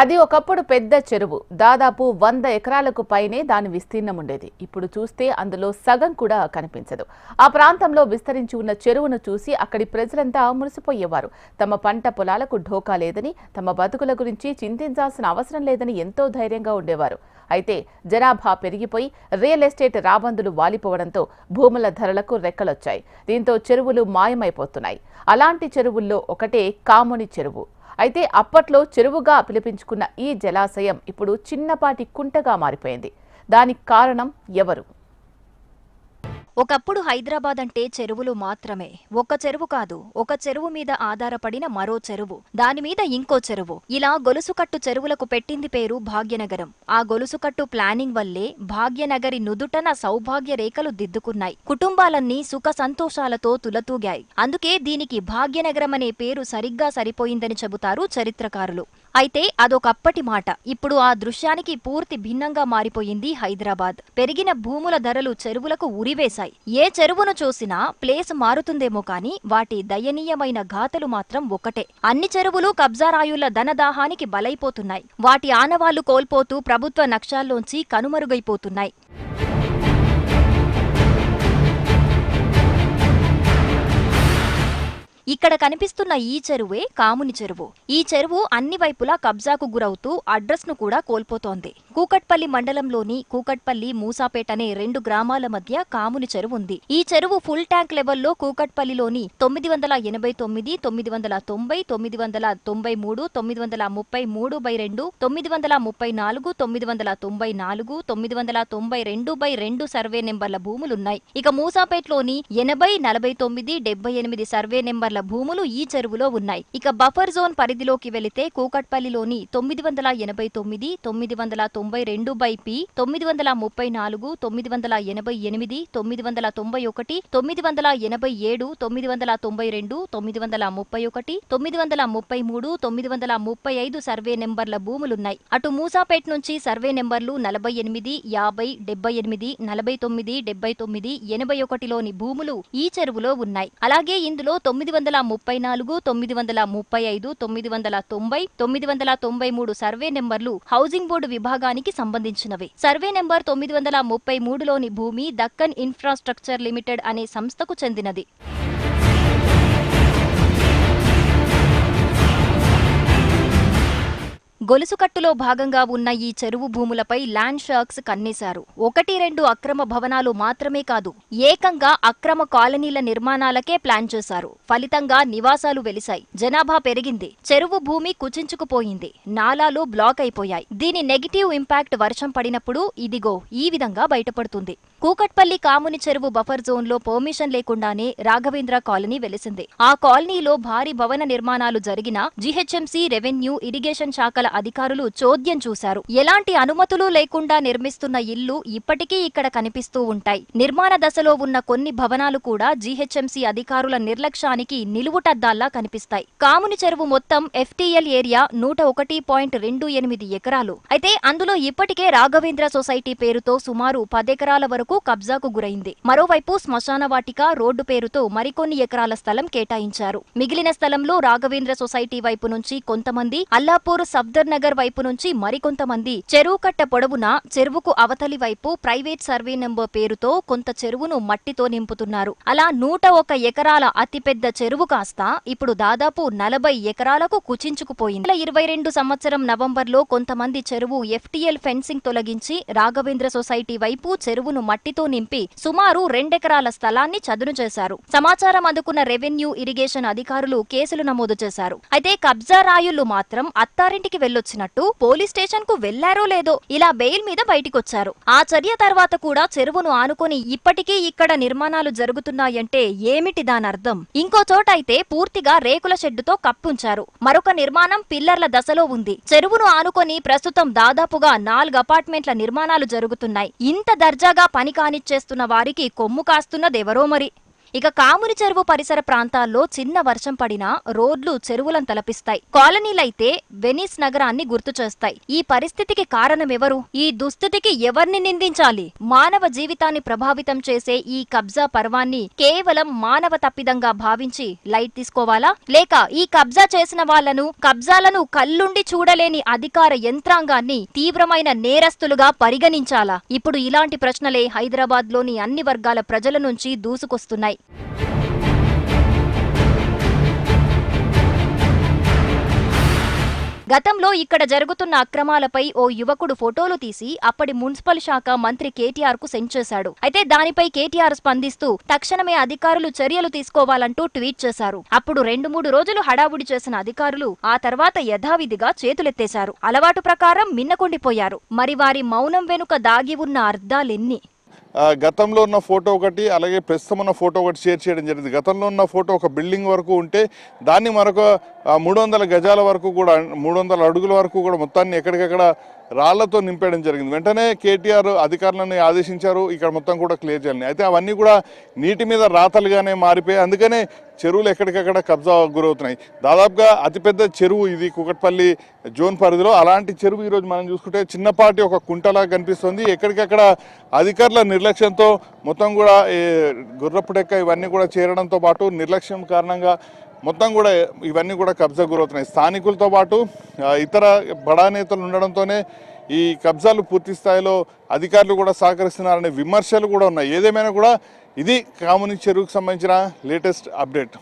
అది ఒకప్పుడు పెద్ద చెరువు. దాదాపు వంద ఎకరాలకు పైనే దాని విస్తీర్ణం ఉండేది. ఇప్పుడు చూస్తే అందులో సగం కూడా కనిపించదు. ఆ ప్రాంతంలో విస్తరించి ఉన్న చెరువును చూసి అక్కడి ప్రజలంతా మురిసిపోయేవారు. తమ పంట పొలాలకు ఢోకా లేదని తమ బతుకుల గురించి చింతించాల్సిన అవసరం లేదని ఎంతో ధైర్యంగా ఉండేవారు. అయితే జనాభా పెరిగిపోయి రియల్ ఎస్టేట్ రాబందులు వాలిపోవడంతో భూముల ధరలకు రెక్కలొచ్చాయి. దీంతో చెరువులు మాయమైపోతున్నాయి. అలాంటి చెరువుల్లో ఒకటే కాముని చెరువు. అయితే అప్పట్లో చెరువుగా పిలిపించుకున్న ఈ జలాశయం ఇప్పుడు చిన్నపాటి కుంటగా మారిపోయింది. దానికి కారణం ఎవరు? ఒకప్పుడు హైదరాబాద్ అంటే చెరువులు మాత్రమే. ఒక చెరువు కాదు ఒక చెరువు మీద ఆధారపడిన మరో చెరువు దాని మీద ఇంకో చెరువు. ఇలా గొలుసుకట్టు చెరువులకు పెట్టింది పేరు భాగ్యనగరం. ఆ గొలుసుకట్టు ప్లానింగ్ వల్లే భాగ్యనగరి నుదుటన సౌభాగ్య రేఖలు దిద్దుకున్నాయి. కుటుంబాలన్నీ సుఖ సంతోషాలతో తులతూగాయి. అందుకే దీనికి భాగ్యనగరం అనే పేరు సరిగ్గా సరిపోయిందని చెబుతారు చరిత్రకారులు. అయితే అదొకప్పటి మాట. ఇప్పుడు ఆ దృశ్యానికి పూర్తి భిన్నంగా మారిపోయింది హైదరాబాద్. పెరిగిన భూముల ధరలు చెరువులకు ఉరివేశాయి. ఏ చెరువును చూసినా ప్లేస్ మారుతుందేమో కాని వాటి దయనీయమైన ఘాతలు మాత్రం ఒకటే అన్ని చెరువులు కబ్జారాయుళ్ళ ధనదాహానికి బలైపోతున్నాయి. వాటి ఆనవాళ్ళు కోల్పోతూ ప్రభుత్వ నక్షాల్లోంచి కనుమరుగైపోతున్నాయి. ఇక్కడ కనిపిస్తున్న ఈ చెరువే కాముని చెరువు. ఈ చెరువు అన్ని వైపులా కబ్జాకు గురవుతూ అడ్రస్ను కూడా కోల్పోతోంది. కూకట్పల్లి మండలంలోని కూకట్పల్లి మూసాపేట అనే రెండు గ్రామాల మధ్య కాముని చెరువు ఉంది. ఈ చెరువు ఫుల్ ట్యాంక్ లెవెల్లో కూకట్పల్లిలోని తొమ్మిది వందల ఎనభై తొమ్మిది తొమ్మిది వందల తొంభై తొమ్మిది వందల తొంభై మూడు తొమ్మిది వందల ముప్పై మూడు బై రెండు తొమ్మిది వందల ముప్పై నాలుగు తొమ్మిది వందల తొంభై నాలుగు తొమ్మిది వందల తొంభై రెండు బై రెండు సర్వే నెంబర్ల భూములున్నాయి. ఇక మూసాపేటలోని ఎనభై నలభై తొమ్మిది డెబ్బై ఎనిమిది సర్వే నెంబర్ నెంబర్ల భూములు ఈ చెరువులో ఉన్నాయి ఇక బఫర్ జోన్ పరిధిలోకి వెళితే కూకట్పల్లిలోని తొమ్మిది వందల ఎనభై తొమ్మిది తొమ్మిది వందల తొంభై రెండు బై పి తొమ్మిది వందల ముప్పై నాలుగు తొమ్మిది వందల ఎనభై ఎనిమిది తొమ్మిది వందల తొంభై ఒకటి తొమ్మిది వందల ఎనభై ఏడు తొమ్మిది వందల తొంభై రెండు తొమ్మిది వందల ముప్పై ఒకటి తొమ్మిది వందల ముప్పై మూడు తొమ్మిది వందల ముప్పై ఐదు సర్వే నెంబర్ల భూములున్నాయి అటు మూసాపేట్ నుంచి సర్వే నెంబర్లు నలభై ఎనిమిది యాభై డెబ్బై ఎనిమిది నలభై తొమ్మిది డెబ్బై తొమ్మిది ఎనభై ఒకటిలోని భూములు ఈ చెరువులో ఉన్నాయి అలాగే ఇందులో తొమ్మిది వందల ముప్పై నాలుగు తొమ్మిది వందల ముప్పై ఐదు తొమ్మిది వందల తొంభై తొమ్మిది వందల తొంభై మూడు సర్వే నెంబర్లు హౌసింగ్ బోర్డు విభాగానికి సంబంధించినవి. సర్వే నెంబర్ తొమ్మిది వందల ముప్పై మూడులోని భూమి దక్కన్ ఇన్ఫ్రాస్ట్రక్చర్ లిమిటెడ్ అనే సంస్థకు చెందినది. గొలుసుకట్టులో భాగంగా ఉన్న ఈ చెరువు భూములపై ల్యాండ్ షార్క్స్ కన్నేశారు. ఒకటి రెండు అక్రమ భవనాలు మాత్రమే కాదు ఏకంగా అక్రమ కాలనీల నిర్మాణాలకే ప్లాన్ చేశారు. ఫలితంగా నివాసాలు వెలిశాయి. జనాభా పెరిగింది. చెరువు భూమి కుచించుకుపోయింది. నాలాలు బ్లాక్ అయిపోయాయి. దీని నెగిటివ్ ఇంపాక్ట్ వర్షం పడినప్పుడు ఇదిగో ఈ విధంగా బయటపడుతుంది. కూకట్పల్లి కాముని చెరువు బఫర్ జోన్లో పర్మిషన్ లేకుండానే రాఘవేంద్ర కాలనీ వెలిసింది. ఆ కాలనీలో భారీ భవన నిర్మాణాలు జరిగినా జీహెచ్ఎంసీ రెవెన్యూ ఇరిగేషన్ శాఖల అధికారులు చోద్యం చూశారు. ఎలాంటి అనుమతులు లేకుండా నిర్మిస్తున్న ఇల్లు ఇప్పటికీ ఇక్కడ కనిపిస్తూ ఉంటాయి. నిర్మాణ దశలో ఉన్న కొన్ని భవనాలు కూడా జీహెచ్ఎంసీ అధికారుల నిర్లక్ష్యానికి నిలువుటద్దాల్లా కనిపిస్తాయి. కాముని చెరువు మొత్తం ఎఫ్టీఎల్ ఏరియా నూట ఒకటి పాయింట్ రెండు ఎనిమిది ఎకరాలు. అయితే అందులో ఇప్పటికే రాఘవేంద్ర సొసైటీ పేరుతో సుమారు పదెకరాల వరకు కబ్జాకు గురైంది. మరోవైపు శ్మశాన వాటిక రోడ్డు పేరుతో మరికొన్ని ఎకరాల స్థలం కేటాయించారు. మిగిలిన స్థలంలో రాఘవేంద్ర సొసైటీ వైపు నుంచి కొంతమంది అల్లాపూర్ సఫ్దర్ నగర్ వైపు నుంచి మరికొంతమంది. చెరువు కట్ట పొడవునా చెరువుకు అవతలి వైపు ప్రైవేట్ సర్వే నెంబర్ పేరుతో కొంత చెరువును మట్టితో నింపుతున్నారు. అలా నూట ఒక ఎకరాల అతిపెద్ద చెరువు కాస్త ఇప్పుడు దాదాపు నలభై ఎకరాలకు కుచించుకుపోయింది. ఇరవై రెండు సంవత్సరం నవంబర్లో కొంతమంది చెరువు ఎఫ్టీఎల్ ఫెన్సింగ్ తొలగించి రాఘవేంద్ర సొసైటీ వైపు చెరువును మట్టితో నింపి సుమారు రెండెకరాల స్థలాన్ని చదును చేశారు. సమాచారం అందుకున్న రెవెన్యూ ఇరిగేషన్ అధికారులు కేసులు నమోదు చేశారు. అయితే కబ్జా రాయుళ్ళు మాత్రం అత్తారింటికి వెళ్ళొచ్చినట్టు పోలీస్ స్టేషన్కు వెళ్ళారో లేదో ఇలా బెయిల్ మీద బయటికొచ్చారు. ఆ చర్య తర్వాత కూడా చెరువును ఆనుకొని ఇప్పటికీ ఇక్కడ నిర్మాణాలు జరుగుతున్నాయంటే ఏమిటి దానర్థం ఇంకో చోట అయితే పూర్తిగా రేకుల షెడ్డుతో కప్పుంచారు. మరొక నిర్మాణం పిల్లర్ల దశలో ఉంది. చెరువును ఆనుకొని ప్రస్తుతం దాదాపుగా నాలుగు అపార్ట్మెంట్ల నిర్మాణాలు జరుగుతున్నాయి. ఇంత దర్జాగా పని కానిచ్చేస్తున్న వారికి కొమ్ము కాస్తున్నదెవరో మరి. ఇక కాముని చెరువు పరిసర ప్రాంతాల్లో చిన్న వర్షం పడినా రోడ్లు చెరువులను తలపిస్తాయి. కాలనీలైతే వెనిస్ నగరాన్ని గుర్తు చేస్తాయి. ఈ పరిస్థితికి కారణమెవరు ఈ దుస్థితికి ఎవరిని నిందించాలి? మానవ జీవితాన్ని ప్రభావితం చేసే ఈ కబ్జా పర్వాన్ని కేవలం మానవ తప్పిదంగా భావించి లైట్ తీసుకోవాలా? లేక ఈ కబ్జా చేసిన వాళ్ళను కబ్జాలను కళ్ళుండి చూడలేని అధికార యంత్రాంగాన్ని తీవ్రమైన నేరస్తులుగా పరిగణించాలా? ఇప్పుడు ఇలాంటి ప్రశ్నలే హైదరాబాద్లోని అన్ని వర్గాల ప్రజల నుంచి దూసుకొస్తున్నాయి. గతంలో ఇక్కడ జరుగుతున్న అక్రమాలపై ఓ యువకుడు ఫోటోలు తీసి అప్పటి మున్సిపల్ శాఖ మంత్రి కేటీఆర్కు సెండ్ చేశాడు. అయితే దానిపై కేటీఆర్ స్పందిస్తూ తక్షణమే అధికారులు చర్యలు తీసుకోవాలంటూ ట్వీట్ చేశారు. అప్పుడు రెండు మూడు రోజులు హడావుడి చేసిన అధికారులు ఆ తర్వాత యథావిధిగా చేతులెత్తేశారు. అలవాటు ప్రకారం మిన్నకొండిపోయారు. మరి వారి మౌనం వెనుక దాగి ఉన్న అర్థాలెన్ని గతంలో ఉన్న ఫోటో ఒకటి అలాగే ప్రస్తుతం ఉన్న ఫోటో ఒకటి షేర్ చేయడం జరిగింది. గతంలో ఉన్న ఫోటో ఒక బిల్డింగ్ వరకు ఉంటే దాన్ని మరొక మూడు వందల గజాల వరకు కూడా మూడు వందల అడుగుల వరకు కూడా మొత్తాన్ని ఎక్కడికక్కడ రాళ్ళతో నింపేయడం జరిగింది. వెంటనే కేటీఆర్ అధికారులను ఆదేశించారు. ఇక్కడ మొత్తం కూడా క్లియర్ చేయాలని. అయితే అవన్నీ కూడా నీటి మీద రాతలుగానే మారిపోయి అందుకనే చెరువులు ఎక్కడికక్కడ కబ్జా గురవుతున్నాయి. దాదాపుగా అతిపెద్ద చెరువు ఇది కుకట్పల్లి జోన్ పరిధిలో. అలాంటి చెరువు ఈరోజు మనం చూసుకుంటే చిన్నపాటి ఒక కుంటలా కనిపిస్తుంది. ఎక్కడికక్కడ అధికారుల నిర్లక్ష్యంతో మొత్తం కూడా గుర్రపుడెక్క ఇవన్నీ కూడా చేరడంతో పాటు నిర్లక్ష్యం కారణంగా మొత్తం కూడా ఇవన్నీ కూడా కబ్జా గురవుతున్నాయి. స్థానికులతో పాటు ఇతర బడా నేతలు ఉండడంతోనే ఈ కబ్జాలు పూర్తి స్థాయిలో అధికారులు కూడా సహకరిస్తున్నారనే విమర్శలు కూడా ఉన్నాయి. ఏదేమైనా కూడా ఇది కాముని చెరువుకు సంబంధించిన లేటెస్ట్ అప్డేట్.